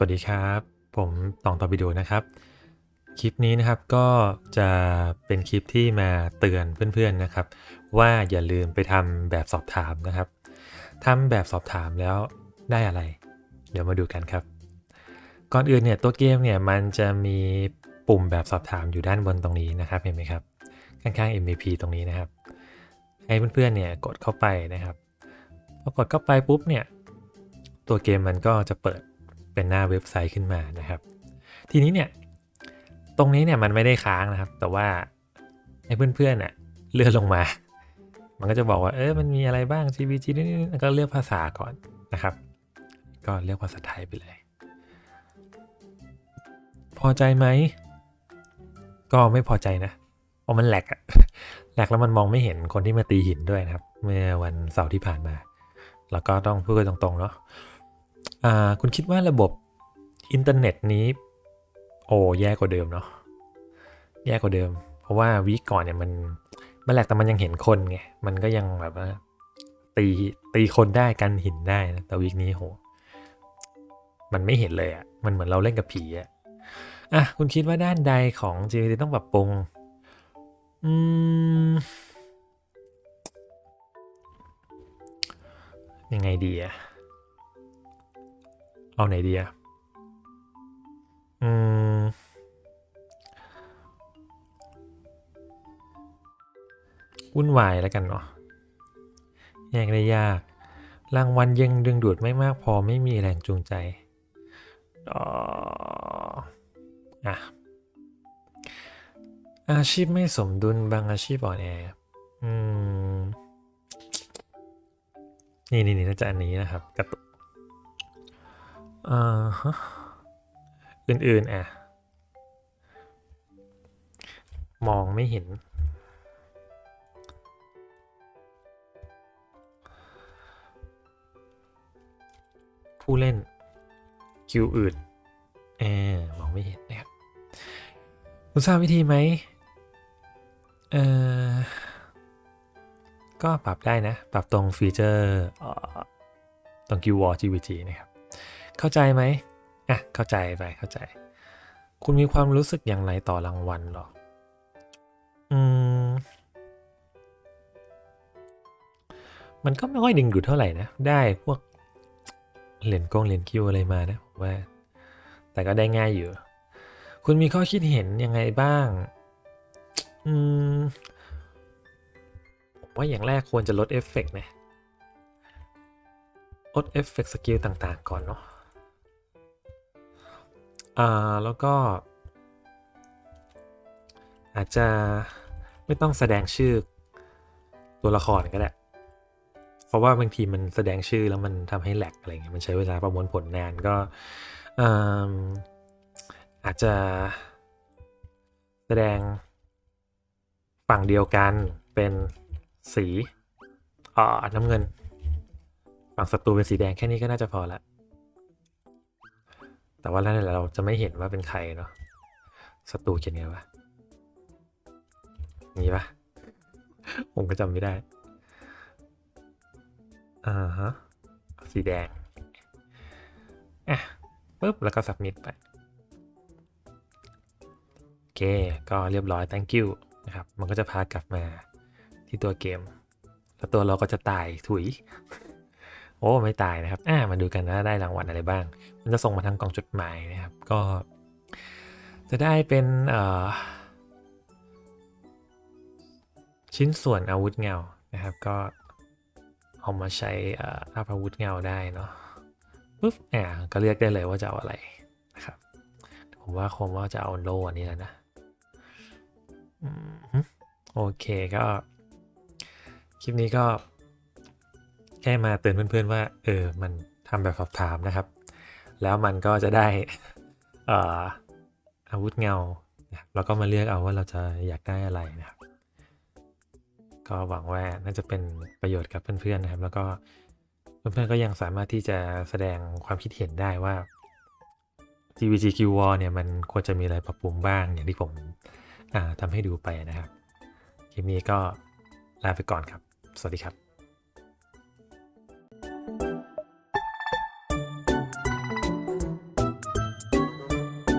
สวัสดีครับ ผมตองต่อวิดีโอนะครับ คลิปนี้นะครับก็จะเป็นคลิปที่มาเตือนเพื่อนๆนะครับ ว่าอย่าลืมไปทำแบบสอบถามนะครับทำแบบสอบถามแล้วได้อะไร เดี๋ยวมาดูกันครับ ก่อนอื่นเนี่ยตัวเกมเนี่ยมันจะมีปุ่มแบบสอบถามอยู่ด้านบนตรงนี้นะครับ เห็นไหมครับ ข้างๆ MVP ตรงนี้นะครับ ให้เพื่อนๆเนี่ยกดเข้าไปนะครับพอกดเข้าไปปุ๊บเนี่ยตัวเกมมันก็จะเปิด เป็นหน้าเว็บไซต์ขึ้นมานะครับ ทีนี้เนี่ยตรงนี้เนี่ยมันไม่ได้ค้างนะครับ แต่ว่าให้เพื่อนๆน่ะเลื่อนลงมา มันก็จะบอกว่าเออมันมีอะไรบ้าง GVG นี่ๆแล้วก็เลือกภาษาก่อนนะครับ ก็เลือกภาษาไทยไปเลย พอใจไหมก็ไม่พอใจนะเพราะมันแหลกอะแหลกแล้วมันมองไม่เห็นคนที่มาตีหินด้วยนะครับ เมื่อวันเสาร์ที่ผ่านมา แล้วก็ต้องพูดกันตรงๆเนาะ คุณคิดว่าระบบอินเทอร์เน็ตนี้ โอ้แย่กว่าเดิมเนาะแย่กว่าเดิม เพราะว่าวีก่อนเนี่ยมันมันแหลกแต่มันยังเห็นคนไงมันก็ยังแบบว่าตีตีคนได้กันหินได้นะแต่วีคนี้โหมันไม่เห็นเลยอะ่ะมันเหมือนเราเล่นกับผีอะ่ะอะคุณคิดว่าด้านใดของ GPT ต้องปรับปรุงอืมยังไงดีอะ เอาไหนดีอะอืม วุ่นวายแล้วกันเนาะแยกได้ยาก รางวัลยังดึงดูดไม่มากพอไม่มีแรงจูงใจอ๋ออะอาชีพไม่สมดุลบางอาชีพอ่อนแออืม นี่นี่นี่น่าจะอันนี้นะครับกระตุก อ่าฮะอื่นๆอะ มองไม่เห็น ผู้เล่น คิวอื่นแอมมองไม่เห็นนะครับคุณทราบวิธีไหมเอ่อก็ปรับได้นะ ปรับตรงฟีเจอร์ตรง Q-Wall GVG นะครับ เข้าใจไหมอะเข้าใจไปเข้าใจ คุณมีความรู้สึกอย่างไรต่อรางวัลหรอ อืม มันก็ไม่ค่อยดึงดูดเท่าไหร่นะ ได้พวกเหรียญกงเหรียญคิวอะไรมานะผมว่า แต่ก็ได้ง่ายอยู่ คุณมีข้อคิดเห็นยังไงบ้าง อืมผมว่าอย่างแรกควรจะลดเอฟเฟกต์นะ ลดเอฟเฟกต์สกิลต่างๆ ก่อนเนาะ อ่าแล้วก็ อาจจะไม่ต้องแสดงชื่อตัวละครก็ได้ เพราะว่าบางทีมันแสดงชื่อแล้วมันทำให้แหลกอะไรเงี้ยมันใช้เวลาประมวลผลนานก็ออาจจะแสดงฝั่งเดียวกันเป็นสีอ่าน้ำเงิน ฝั่งศัตรูเป็นสีแดงแค่นี้ก็น่าจะพอละ แต่ว่าแล้วเนี่ยเราจะไม่เห็นว่าเป็นใครเนาะศัตรูเขียนไงวะงี้ปะผมก็จำไม่ได้ อ่าฮะ สีแดง อะปุ๊บ แล้วก็ submit ไป โอเค ก็เรียบร้อย thank you นะครับ มันก็จะพากลับมาที่ตัวเกม แล้วตัวเราก็จะตายถุย โอ้ไม่ตายนะครับ อ่ามาดูกันนะได้รางวัลอะไรบ้าง มันจะส่งมาทางกล่องจดหมายนะครับ ก็ จะได้เป็นชิ้นส่วนอาวุธเงานะครับ ก็เอามาใช้เอ่ออัพอาวุธเงาได้เนาะปุ๊บอ่าก็เลือกได้เลยว่าจะเอาอะไรนะครับ ผมว่าคงว่าจะเอาโลอันนี้แหล้วนะโอเคก็ คลิปนี้ก็ แค่มาเตือนเพื่อนๆว่า เออ มันทำแบบสอบถามนะครับ แล้วมันก็จะได้เอ่ออาวุธเงาแล้วก็มาเลือกเอาว่าเราจะอยากได้อะไรนะครับ ก็หวังว่าน่าจะเป็นประโยชน์กับเพื่อนๆนะครับ แล้วก็เพื่อนๆก็ยังสามารถที่จะแสดงความคิดเห็นได้ว่า GVGQ Wall เนี่ยมันควรจะมีอะไรปรับปรุงบ้างอย่างที่ผมทำให้ดูไปนะครับ คลิปนี้ก็ลาไปก่อนครับ สวัสดีครับ